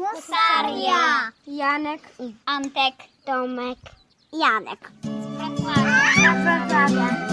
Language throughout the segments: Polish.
Husaria. Janek, Antek. Tomek, Janek. Wrocławia. Wrocławia.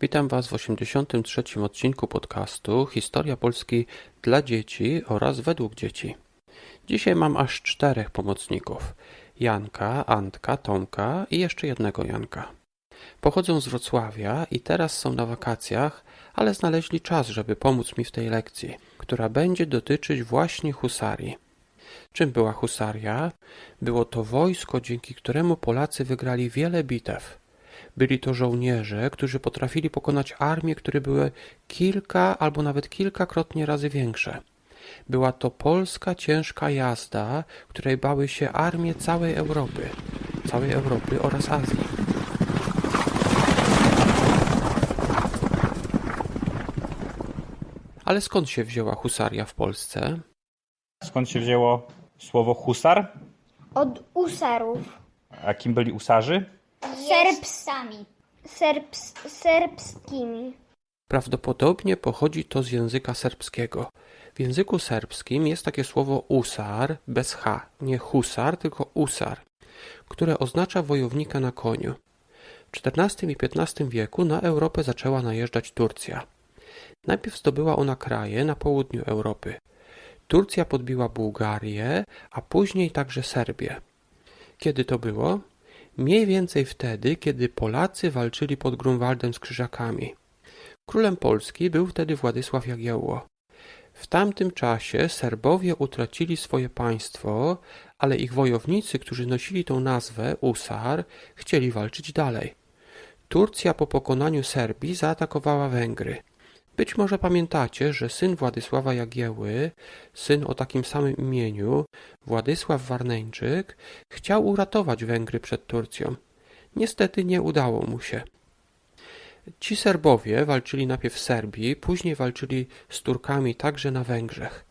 Witam Was w 83. odcinku podcastu Historia Polski dla dzieci oraz według dzieci. Dzisiaj mam aż czterech pomocników: Janka, Antka, Tomka i jeszcze jednego Janka. Pochodzą z Wrocławia i teraz są na wakacjach, ale znaleźli czas, żeby pomóc mi w tej lekcji, która będzie dotyczyć właśnie husarii. Czym była husaria? Było to wojsko, dzięki któremu Polacy wygrali wiele bitew. Byli to żołnierze, którzy potrafili pokonać armie, które były kilka albo nawet kilkakrotnie razy większe. Była to polska ciężka jazda, której bały się armie całej Europy, całej Europy oraz Azji. Ale skąd się wzięła husaria w Polsce? Skąd się wzięło słowo husar? Od userów. A kim byli usarzy? Serbsami. Serbs, serbskimi. Prawdopodobnie pochodzi to z języka serbskiego. W języku serbskim jest takie słowo usar bez h, nie husar, tylko usar, które oznacza wojownika na koniu. W XIV i XV wieku na Europę zaczęła najeżdżać Turcja. Najpierw zdobyła ona kraje na południu Europy. Turcja podbiła Bułgarię, a później także Serbię. Kiedy to było? Mniej więcej wtedy, kiedy Polacy walczyli pod Grunwaldem z Krzyżakami. Królem Polski był wtedy Władysław Jagiełło. W tamtym czasie Serbowie utracili swoje państwo, ale ich wojownicy, którzy nosili tą nazwę Usar, chcieli walczyć dalej. Turcja po pokonaniu Serbii zaatakowała Węgry. Być może pamiętacie, że syn Władysława Jagieły, syn o takim samym imieniu, Władysław Warneńczyk, chciał uratować Węgry przed Turcją. Niestety nie udało mu się. Ci Serbowie walczyli najpierw w Serbii, później walczyli z Turkami także na Węgrzech.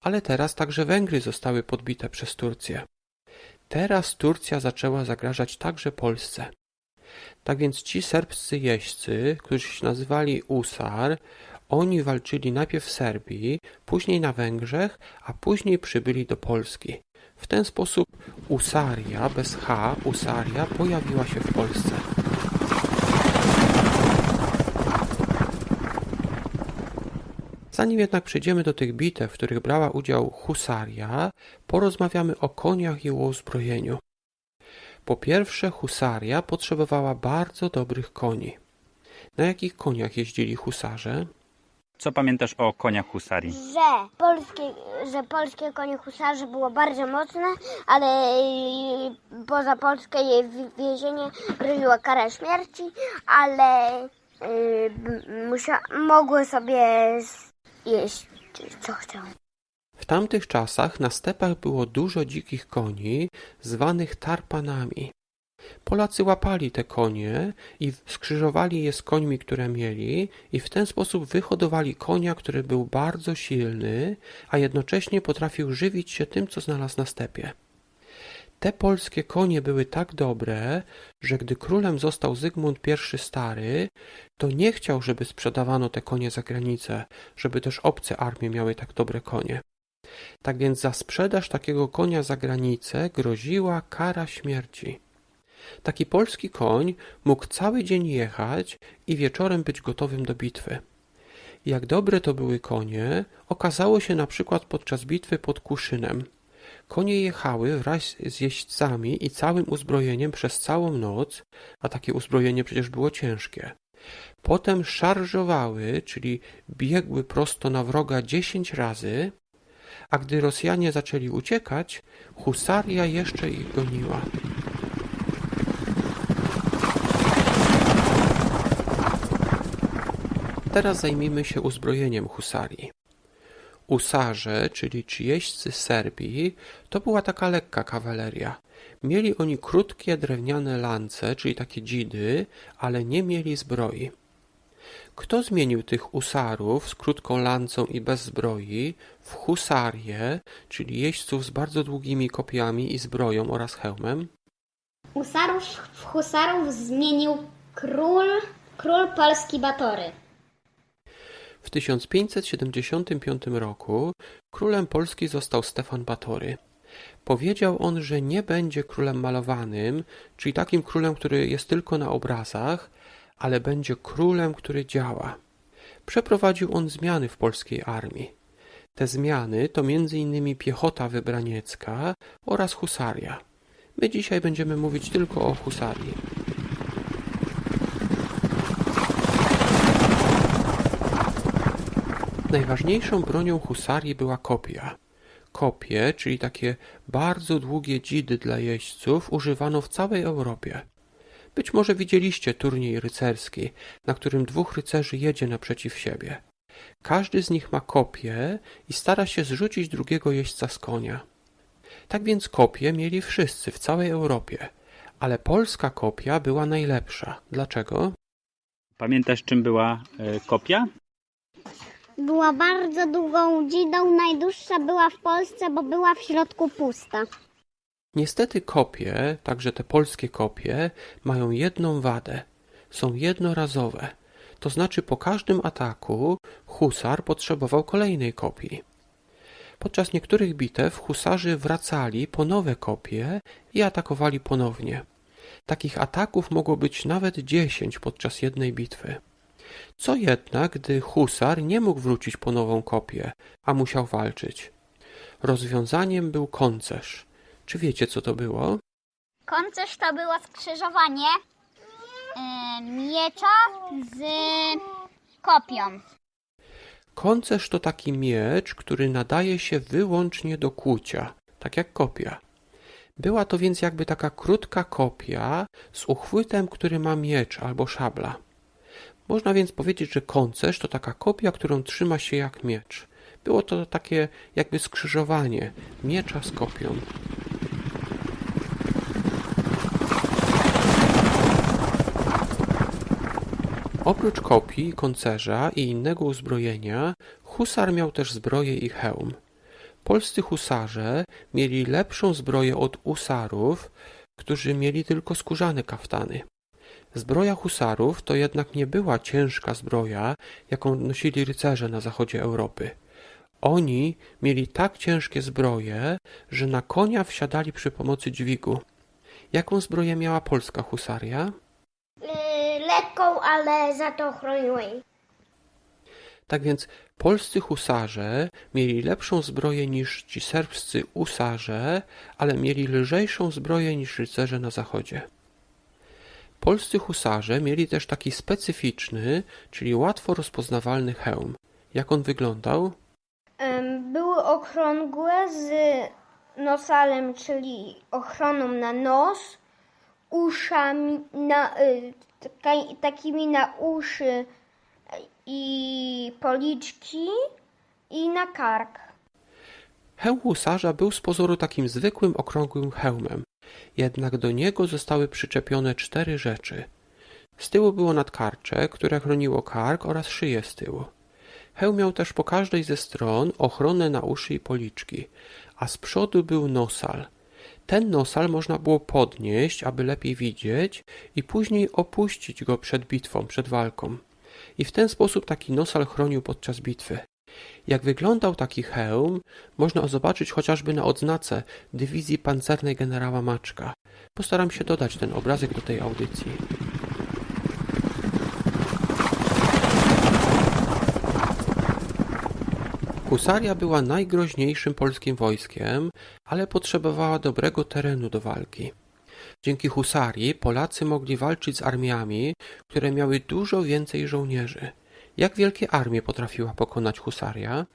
Ale teraz także Węgry zostały podbite przez Turcję. Teraz Turcja zaczęła zagrażać także Polsce. Tak więc ci serbscy jeźdźcy, którzy się nazywali Usar, oni walczyli najpierw w Serbii, później na Węgrzech, a później przybyli do Polski. W ten sposób Usaria bez H, Usaria pojawiła się w Polsce. Zanim jednak przejdziemy do tych bitew, w których brała udział husaria, porozmawiamy o koniach i o uzbrojeniu. Po pierwsze, husaria potrzebowała bardzo dobrych koni. Na jakich koniach jeździli husarze? Co pamiętasz o koniach husarii? Że polskie, że polskie konie husarzy było bardzo mocne, ale poza Polskę jej w- więzienie groziła kara śmierci, ale y, m- musia, mogły sobie s- jeść co chciały. W tamtych czasach na stepach było dużo dzikich koni, zwanych tarpanami. Polacy łapali te konie i skrzyżowali je z końmi, które mieli, i w ten sposób wyhodowali konia, który był bardzo silny, a jednocześnie potrafił żywić się tym, co znalazł na stepie. Te polskie konie były tak dobre, że gdy królem został Zygmunt I Stary, to nie chciał, żeby sprzedawano te konie za granicę, żeby też obce armie miały tak dobre konie. Tak więc za sprzedaż takiego konia za granicę groziła kara śmierci. Taki polski koń mógł cały dzień jechać i wieczorem być gotowym do bitwy. Jak dobre to były konie, okazało się na przykład podczas bitwy pod Kuszynem. Konie jechały wraz z jeźdźcami i całym uzbrojeniem przez całą noc, a takie uzbrojenie przecież było ciężkie. Potem szarżowały, czyli biegły prosto na wroga dziesięć razy, a gdy Rosjanie zaczęli uciekać, husaria jeszcze ich goniła. Teraz zajmijmy się uzbrojeniem husarii. Usarze, czyli ci jeźdźcy z Serbii, to była taka lekka kawaleria. Mieli oni krótkie drewniane lance, czyli takie dzidy, ale nie mieli zbroi. Kto zmienił tych usarów z krótką lancą i bez zbroi w husarię, czyli jeźdźców z bardzo długimi kopiami i zbroją oraz hełmem? Usarów w husarów zmienił król, król Polski Batory. W 1575 roku królem Polski został Stefan Batory. Powiedział on, że nie będzie królem malowanym, czyli takim królem, który jest tylko na obrazach, ale będzie królem, który działa. Przeprowadził on zmiany w polskiej armii. Te zmiany to m.in. piechota wybraniecka oraz husaria. My dzisiaj będziemy mówić tylko o husarii. Najważniejszą bronią husarii była kopia. Kopie, czyli takie bardzo długie dzidy dla jeźdźców, używano w całej Europie. Być może widzieliście turniej rycerski, na którym dwóch rycerzy jedzie naprzeciw siebie. Każdy z nich ma kopię i stara się zrzucić drugiego jeźdźca z konia. Tak więc kopie mieli wszyscy w całej Europie, ale polska kopia była najlepsza. Dlaczego? Pamiętasz, czym była e, kopia? Była bardzo długą dzidą, najdłuższa była w Polsce, bo była w środku pusta. Niestety kopie, także te polskie kopie, mają jedną wadę. Są jednorazowe. To znaczy po każdym ataku husar potrzebował kolejnej kopii. Podczas niektórych bitew husarzy wracali po nowe kopie i atakowali ponownie. Takich ataków mogło być nawet dziesięć podczas jednej bitwy. Co jednak, gdy husar nie mógł wrócić po nową kopię, a musiał walczyć? Rozwiązaniem był koncerz. Czy wiecie, co to było? Koncerz to było skrzyżowanie e, miecza z kopią. Koncerz to taki miecz, który nadaje się wyłącznie do kłucia, tak jak kopia. Była to więc jakby taka krótka kopia z uchwytem, który ma miecz albo szabla. Można więc powiedzieć, że koncerz to taka kopia, którą trzyma się jak miecz. Było to takie jakby skrzyżowanie miecza z kopią. Oprócz kopii, koncerza i innego uzbrojenia, husar miał też zbroję i hełm. Polscy husarze mieli lepszą zbroję od usarów, którzy mieli tylko skórzane kaftany. Zbroja husarów to jednak nie była ciężka zbroja, jaką nosili rycerze na zachodzie Europy. Oni mieli tak ciężkie zbroje, że na konia wsiadali przy pomocy dźwigu. Jaką zbroję miała polska husaria? Yy, lekką, ale za to chroniła. Tak więc polscy husarze mieli lepszą zbroję niż ci serbscy usarze, ale mieli lżejszą zbroję niż rycerze na zachodzie. Polscy husarze mieli też taki specyficzny, czyli łatwo rozpoznawalny hełm. Jak on wyglądał? Były okrągłe z nosalem, czyli ochroną na nos, uszami, na, y, takimi na uszy i policzki i na kark. Hełm husarza był z pozoru takim zwykłym okrągłym hełmem, jednak do niego zostały przyczepione cztery rzeczy. Z tyłu było nadkarcze, które chroniło kark oraz szyję z tyłu. Hełm miał też po każdej ze stron ochronę na uszy i policzki, a z przodu był nosal. Ten nosal można było podnieść, aby lepiej widzieć i później opuścić go przed bitwą, przed walką. I w ten sposób taki nosal chronił podczas bitwy. Jak wyglądał taki hełm, można zobaczyć chociażby na odznace dywizji pancernej generała Maczka. Postaram się dodać ten obrazek do tej audycji. Husaria była najgroźniejszym polskim wojskiem, ale potrzebowała dobrego terenu do walki. Dzięki husarii Polacy mogli walczyć z armiami, które miały dużo więcej żołnierzy. Jak wielkie armie potrafiła pokonać husaria?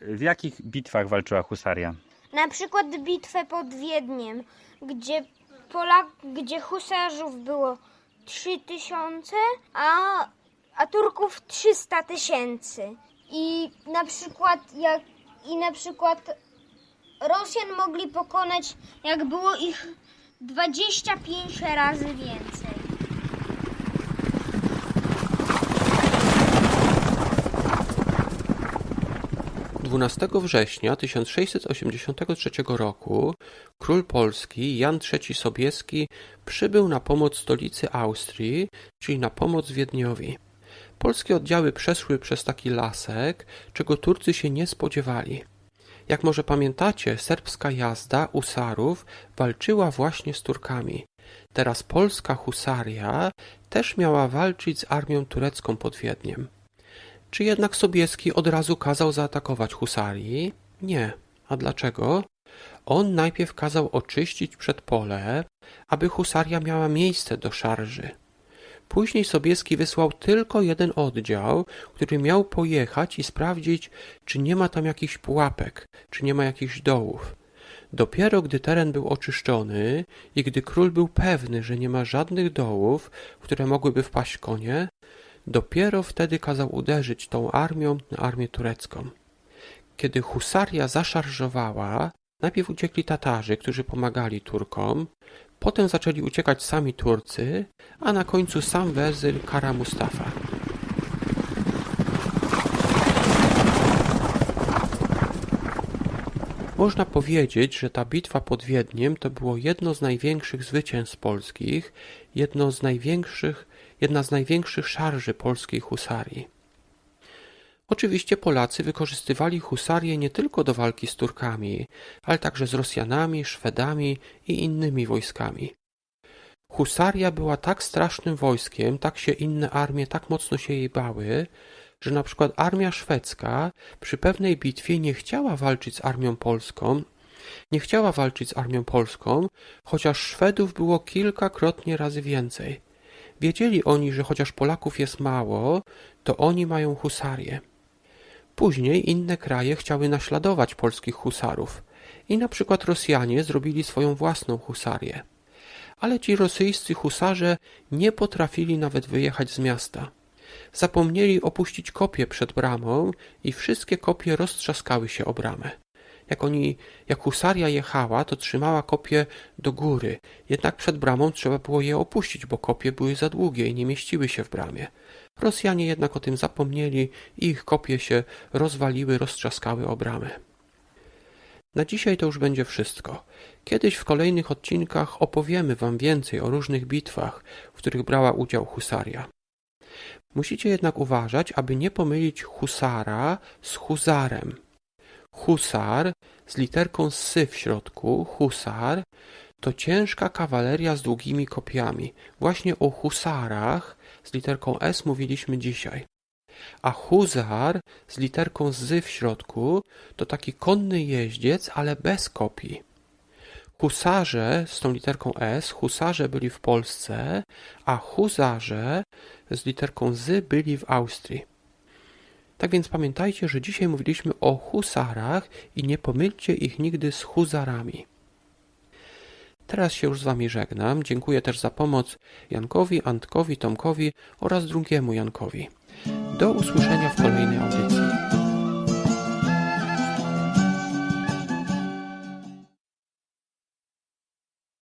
W jakich bitwach walczyła husaria? Na przykład bitwę pod Wiedniem, gdzie, Polak, gdzie husarzów było 3000, a, a Turków 300 tysięcy. I na przykład jak i na przykład Rosjan mogli pokonać, jak było ich 25 razy więcej. 12 września 1683 roku król Polski Jan III Sobieski przybył na pomoc stolicy Austrii, czyli na pomoc Wiedniowi. Polskie oddziały przeszły przez taki lasek, czego Turcy się nie spodziewali. Jak może pamiętacie, serbska jazda usarów walczyła właśnie z Turkami. Teraz polska husaria też miała walczyć z armią turecką pod Wiedniem. Czy jednak Sobieski od razu kazał zaatakować husarii? Nie. A dlaczego? On najpierw kazał oczyścić przedpole, aby husaria miała miejsce do szarży. Później Sobieski wysłał tylko jeden oddział, który miał pojechać i sprawdzić, czy nie ma tam jakichś pułapek, czy nie ma jakichś dołów. Dopiero gdy teren był oczyszczony i gdy król był pewny, że nie ma żadnych dołów, w które mogłyby wpaść konie, dopiero wtedy kazał uderzyć tą armią na armię turecką. Kiedy husaria zaszarżowała, najpierw uciekli Tatarzy, którzy pomagali Turkom, potem zaczęli uciekać sami Turcy, a na końcu sam wezyr Kara Mustafa. Można powiedzieć, że ta bitwa pod Wiedniem to było jedno z największych zwycięstw polskich, jedno z największych, jedna z największych szarży polskiej husarii. Oczywiście Polacy wykorzystywali husarię nie tylko do walki z Turkami, ale także z Rosjanami, Szwedami i innymi wojskami. Husaria była tak strasznym wojskiem, tak się inne armie tak mocno się jej bały, że na przykład armia szwedzka przy pewnej bitwie nie chciała walczyć z armią polską, nie chciała walczyć z armią polską, chociaż Szwedów było kilkakrotnie razy więcej. Wiedzieli oni, że chociaż Polaków jest mało, to oni mają husarię. Później inne kraje chciały naśladować polskich husarów i na przykład Rosjanie zrobili swoją własną husarię. Ale ci rosyjscy husarze nie potrafili nawet wyjechać z miasta. Zapomnieli opuścić kopie przed bramą i wszystkie kopie roztrzaskały się o bramę. Jak oni, jak husaria jechała, to trzymała kopie do góry, jednak przed bramą trzeba było je opuścić, bo kopie były za długie i nie mieściły się w bramie. Rosjanie jednak o tym zapomnieli i ich kopie się rozwaliły, roztrzaskały o bramę. Na dzisiaj to już będzie wszystko. Kiedyś w kolejnych odcinkach opowiemy Wam więcej o różnych bitwach, w których brała udział husaria. Musicie jednak uważać, aby nie pomylić husara z huzarem. Husar z literką sy w środku, husar, to ciężka kawaleria z długimi kopiami. Właśnie o husarach z literką S mówiliśmy dzisiaj. A huzar z literką z w środku to taki konny jeździec, ale bez kopii. Husarze z tą literką S, husarze byli w Polsce, a huzarze z literką z byli w Austrii. Tak więc pamiętajcie, że dzisiaj mówiliśmy o husarach i nie pomylcie ich nigdy z huzarami. Teraz się już z Wami żegnam. Dziękuję też za pomoc Jankowi, Antkowi, Tomkowi oraz drugiemu Jankowi. Do usłyszenia w kolejnej audycji.